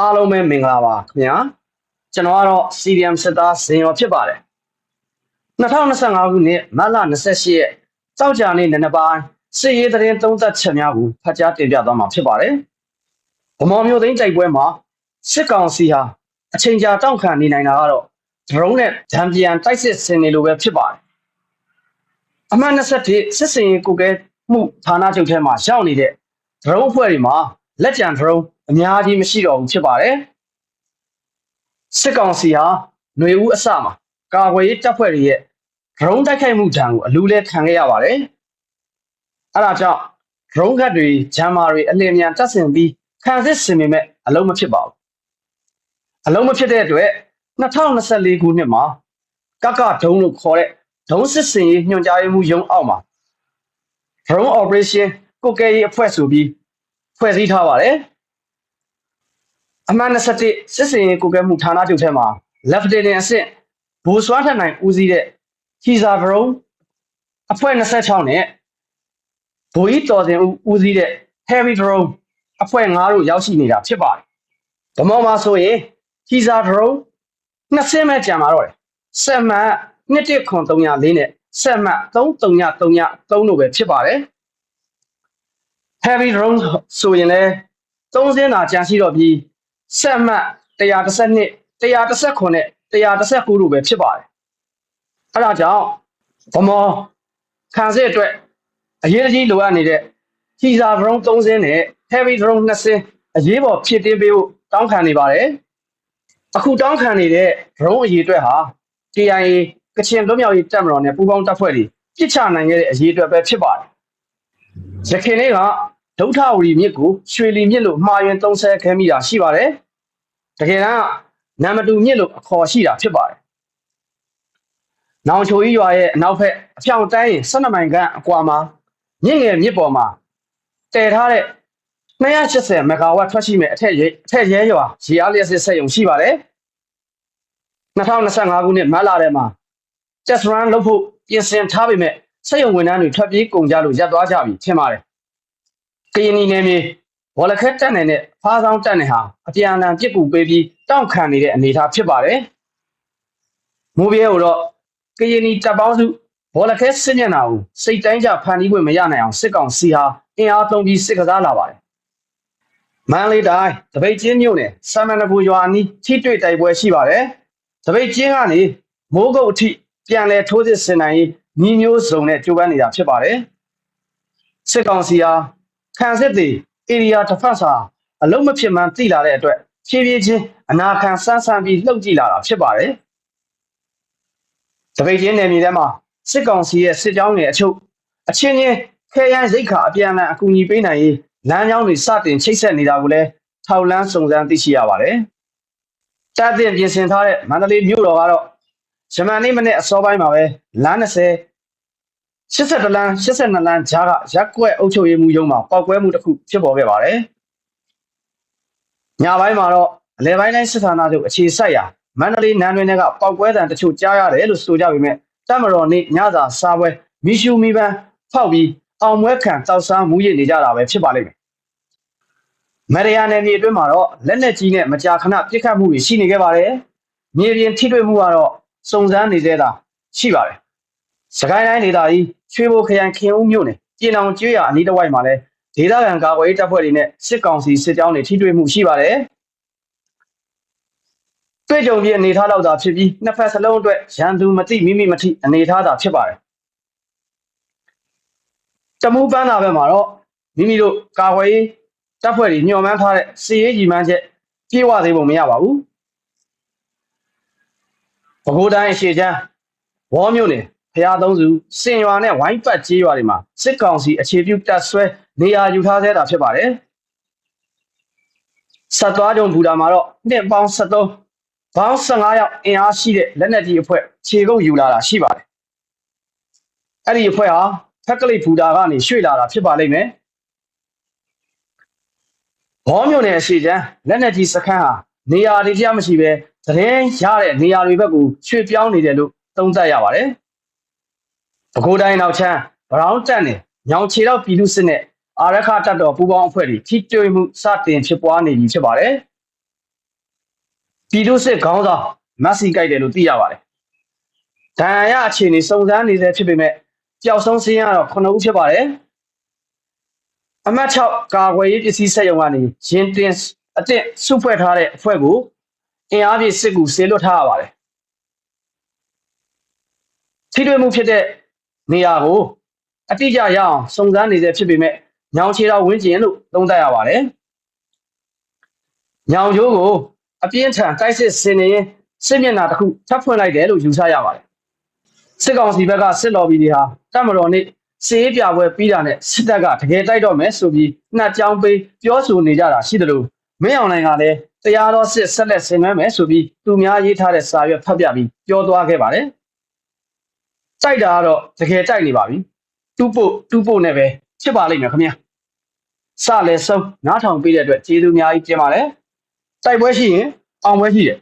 အားလုံးပဲမင်္ဂလာပါခင်ဗျာကျွန်တော်ကတော့ CDM စစ်သားဇင်ရောဖြစ်ပါတယ်2025ခုနှစ်မတ်လ28ရက်တောက်ကြနေ့နံနက်ပိုင်းစစ်ရေးသတင်းသုံးသပ်ချက်များကိုဖတ်ကြားတင်ပြသွားမှာဖြစ်ပါတယ်ဗမော်မျိုးသိန်းတိုက်ပွဲမှာစစ်ကောင်စီဟာအချိန်ကြာတောင့်ခံနေနိုင်တာကတော့ဒရုန်းနဲ့ဒံပြန်တိုက်စစ်ဆင်နေလိုပဲဖြစ်ပါတယ်အမှန်21စစ်စင်ရေးကိုကဲမှုဌာနချုပ်ထဲမှာရောက်နေတဲ့ဒရုန်းအဖွဲ့တွေမှာလက်ကျန်ဒရုန်း အများကြီးမရှိတော့ဘူးဖြစ်ပါတယ်စစ်ကောင်စီဟာຫນွေဦးအစမှာကာကွယ်ရေးတပ်ဖွဲ့တွေရဲ့ဒရုန်းတိုက်ခိုက်မှုဒဏ်ကိုအလူးလဲခံခဲ့ရပါတယ်အဲဒါကြောင့်ဒရုန်းကတ်တွေဂျမ်မာတွေအလင်းမြန်တပ်ဆင်ပြီးခံစစ်ဆင်ပေမဲ့အလုံးမဖြစ်ပါဘူးအလုံးမဖြစ်တဲ့အတွက်2024ခုနှစ်မှာကကဒုံလို့ခေါ်တဲ့ဒုံစစ်စင်ရေးညွှန်ကြားရေးမှူးရုံးအောက်မှာ drone operation ကိုကဲရေးအဖွဲ့ဆိုပြီးဖွဲ့စည်းထားပါတယ် အမှန်21စစ်စင်ရေးကိုကဲမှုဌာနချုပ်ထဲမှာ Lieutenant အဆင့်ဘူစွမ်းထက်နိုင်ဦးစီးတဲ့ Kiza drone အဖွဲ့26နဲ့ဘိုးကြီးတော်စင်ဦးဦးစီးတဲ့ Heavy drone အဖွဲ့9တို့ရောက်ရှိနေတာဖြစ်ပါတယ်။ဗမောမှာဆိုရင် Kiza drone နှစ်ဆင့်မဲ့ကြံပါတော့တယ်။ဆက်မှတ်210304နဲ့ဆက်မှတ်3333 3လို့ပဲဖြစ်ပါတယ်။ Heavy drone ဆိုရင်လည်း3စင်းသာကြံရှိတော့ပြီး ဆက်မှတ်112 119နဲ့119လို့ပဲဖြစ်ပါတယ်။အဲဒါကြောင့်ဗမောခံစစ်အတွက်အရေးကြီးလိုအပ်နေတဲ့ခီဇာ drone 3စင်းနဲ့ heavy drone 2စင်းအရေးပေါ်ဖြစ်တင်ပေးဖို့တောင်းခံနေပါတယ်။အခုတောင်းခံနေတဲ့ drone အရေးအတွက်ဟာ KIA ကချင်လွတ်မြောက်ရေးတပ်မတော်နဲ့ပူးပေါင်းတပ်ဖွဲ့တွေပြစ်ချနိုင်ခဲ့တဲ့အရေးအတွက်ပဲဖြစ်ပါတယ်။ရခိုင်လေးက ဒုထဝရီမြစ်ကိုရွှေလီမြစ်လို့မှားယွင်းသုံးဆဲခဲမိတာရှိပါတယ်။တကယ်တမ်းနံမတူမြစ်လို့အခေါ်ရှိတာဖြစ်ပါတယ်။နောင်ချိုကြီးရွာရဲ့အနောက်ဘက်အဖြောင်တိုင်းရင်12မိုင်ခန့်အကွာမှာမြင့်ငယ်မြစ်ပေါ်မှာတည်ထားတဲ့280မဂါဝတ်ထွက်ရှိမဲ့အထက်ရဲအထက်ရဲရွာရေအားလျက်စစ်စက်ရုံရှိပါတယ်။2025ခုနှစ်မတ်လထဲမှာ test run လုပ်ဖို့ပြင်ဆင်ထားပေမဲ့စက်ရုံဝန်ထမ်းတွေထွက်ပြေးကုန်ကြလို့ရပ်သွားကြပြီထင်ပါတယ်။ ကရင်နီနယ်မြေဝလခက်တက်နေတဲ့ဖားဆောင်တက်နေဟာအပြန်အလှန်ပြစ်ကူပေးပြီးတောင့်ခံနေတဲ့အနေအထားဖြစ်ပါတယ်။မိုးပြဲကိုတော့ကရင်နီတပ်ပေါင်းစုဘောလခဲစစ်မျက်နှာကိုစိတ်တိုင်းကြဖန်တီးခွင့်မရနိုင်အောင်စစ်ကောင်စီဟာအင်အားသုံးပြီးစစ်ကစားလာပါတယ်။မန္တလေးတိုင်းတပိတ်ချင်းမြို့နယ်ဆမ်မန်နဘူရွာအနီးထိတွေ့တိုက်ပွဲရှိပါတယ်။တပိတ်ချင်းကနေမိုးကုတ်အထိပြန်လဲထိုးစစ်ဆင်နိုင်ရေးညီမျိုးစုံနဲ့ကြိုးပမ်းနေတာဖြစ်ပါတယ်။စစ်ကောင်စီဟာ ခံစစ်တွေ area defense ဟာအလုံးမဖြစ်မှန်းသိလာတဲ့အတွက်ဖြည်းဖြည်းချင်းအနာခံဆန်းဆန်းပြီးလှုပ်ကြည့်လာတာဖြစ်ပါတယ်။တပိတ်ချင်းနယ်မြေထဲမှာစစ်ကောင်စီရဲ့စစ်ကြောင်းတွေအချုပ်အချင်းချင်းခဲယမ်းရိတ်ခါအပြန်အလှန်အကူအညီပေးနိုင်ရေးလမ်းကြောင်းတွေစတင်ချိတ်ဆက်နေတာကိုလည်းထောက်လန်းစုံစမ်းသိရှိရပါတယ်။တပ်တင်ပြင်ဆင်ထားတဲ့မန္တလေးမြို့တော်ကတော့ဂျမန်နေ့မနေ့အစောပိုင်းမှာပဲလမ်း20 82လမ်း82လမ်းကြားကရက်ကွက်အုပ်ချုပ်ရေးမှုရုံးမှာပောက်ကွဲမှုတစ်ခုဖြစ်ပေါ်ခဲ့ပါတယ်။ညပိုင်းမှာတော့အလဲပိုင်းတိုင်းစစ်ဌာနချုပ်အခြေစိုက်ရာမန္တလေးနန်းတွင်ကပောက်ကွဲတံတချို့ကြားရတယ်လို့ဆိုကြပေမဲ့တမတော်နေ့ညစာစားပွဲမီရှူမီပန်းဖောက်ပြီးအောင်မွဲခံတောက်စားမူးရနေကြတာပဲဖြစ်ပါလိမ့်မယ်။မရယာနယ်မြေအတွင်းမှာတော့လက်နက်ကြီးနဲ့မကြာခဏပစ်ခတ်မှုတွေရှိနေခဲ့ပါတယ်။မြေပြင်ထိတွေ့မှုကတော့စုံစမ်းနေသေးတာရှိပါတယ်။ စကိုင်းတိုင်းဒေသကြီးရွှေဘိုခရိုင်ခင်ဦးမြို့နယ်ပြည်အောင်ကျွော်အနီးတစ်ဝိုက်မှာလည်းဒေသခံကာကွယ်ရေးတပ်ဖွဲ့တွေနဲ့စစ်ကောင်စီစစ်ကြောင်းတွေထိတွေ့မှုရှိပါတယ်။တွေ့ကြုံပြီးအနေထားလောက်သာဖြစ်ပြီးနှစ်ဖက်စလုံးအတွက်ရန်သူမသိမိမိမထိအနေထားသာဖြစ်ပါတယ်။တမူးပန်းနာဘက်မှာတော့မိမိတို့ကာကွယ်ရေးတပ်ဖွဲ့တွေညှော်မှန်းထားတဲ့စီရေးကြီးမှန်းချက်ပြေဝသေးပုံမရပါဘူး။ပဲခူးတိုင်းအရှိချမ်းဝေါမြို့နယ် ဖျားသုံးစုစင်ရွာနဲ့ဝိုင်းပတ်ကျေးရွာတွေမှာစစ်ကောင်စီအခြေပြုတပ်ဆွဲနေရာယူထားသေးတာဖြစ်ပါတယ်။ဆက်သွားကြုံဘူတာမှာတော့နှစ်ပေါင်း73ဘောင်း15ရောက်အင်အားရှိတဲ့လက်နက်ကြီးအဖွဲ့ခြေကုပ်ယူလာတာရှိပါတယ်။အဲ့ဒီအဖွဲ့ဟာဖက်ကလိတ်ဘူတာကနေရွှေ့လာတာဖြစ်ပါလိမ့်မယ်။ဘောမြို့နယ်အရှိချမ်းလက်နက်ကြီးစခန်းဟာနေရာတွေတရားမရှိပဲသတင်းရတဲ့နေရာတွေဘက်ကိုရွှေ့ပြောင်းနေတယ်လို့သုံးသပ်ရပါတယ်။ ပဲခူးတိုင်းနောက်ချမ်းဗရောင်းတက်နေညောင်ချေတော့ပြည်သူစစ်နဲ့အာရခတပ်တော်ပူးပေါင်းအဖွဲ့တွေထိတွေ့မှုစတင်ဖြစ်ပွားနေပြီဖြစ်ပါတယ်ပြည်သူစစ်ခေါင်းဆောင်မက်ဆီကြိုက်တယ်လို့သိရပါတယ်ဒဏ်ရာရအခြေအနေစုံစမ်းနေသေးဖြစ်ပေမဲ့ကြောက်ဆုံးစင်းရတော့9ဦးဖြစ်ပါတယ်အမှတ်6ကာကွယ်ရေးပစ္စည်းစက်ရုံကနေရင်တင်အသင့်စုဖွဲ့ထားတဲ့အဖွဲ့ကိုအင်အားပြည့်စစ်ကူဆေးလွတ်ထားရပါတယ်ထိတွေ့မှုဖြစ်တဲ့ နေရာကိုအတိအကျရအောင်စုံစမ်းနေသေးဖြစ်ပေမဲ့ညောင်ချေတော်ဝင်းကျင်လို့သုံးသပ်ရပါတယ်ညောင်ကျိုးကိုအပြင်းထန်တိုက်စစ်ဆင်နေရင်စစ်မျက်နှာတစ်ခုထပ်ဖွင့်လိုက်တယ်လို့ယူဆရပါတယ်စစ်ကောင်စီဘက်ကစစ်လော်ဘီတွေဟာတပ်မတော်နဲ့စီးရေးပြပွဲပြီးတာနဲ့စစ်တပ်ကတကယ်တိုက်တော့မယ်ဆိုပြီးနှက်ကြောင်းပေးပြောဆိုနေကြတာရှိတယ်လို့မင်းအောင်နိုင်ကလည်းတရားတော်စစ်ဆက်လက်ဆင်နွှဲမယ်ဆိုပြီးသူများရေးထားတဲ့စာရွက်ဖတ်ပြပြီးပြောသွားခဲ့ပါတယ် တိုက်တာကတော့တကယ်တိုက်နေပါပြီတူးပို့တူးပို့နဲ့ပဲဖြစ်ပါလိမ့်မယ်ခင်ဗျာစလဲဆုံးနားထောင်ပေးတဲ့အတွက်ကျေးဇူးအများကြီးတင်ပါတယ်တိုက်ပွဲရှိရင်အောင်ပွဲရှိတယ်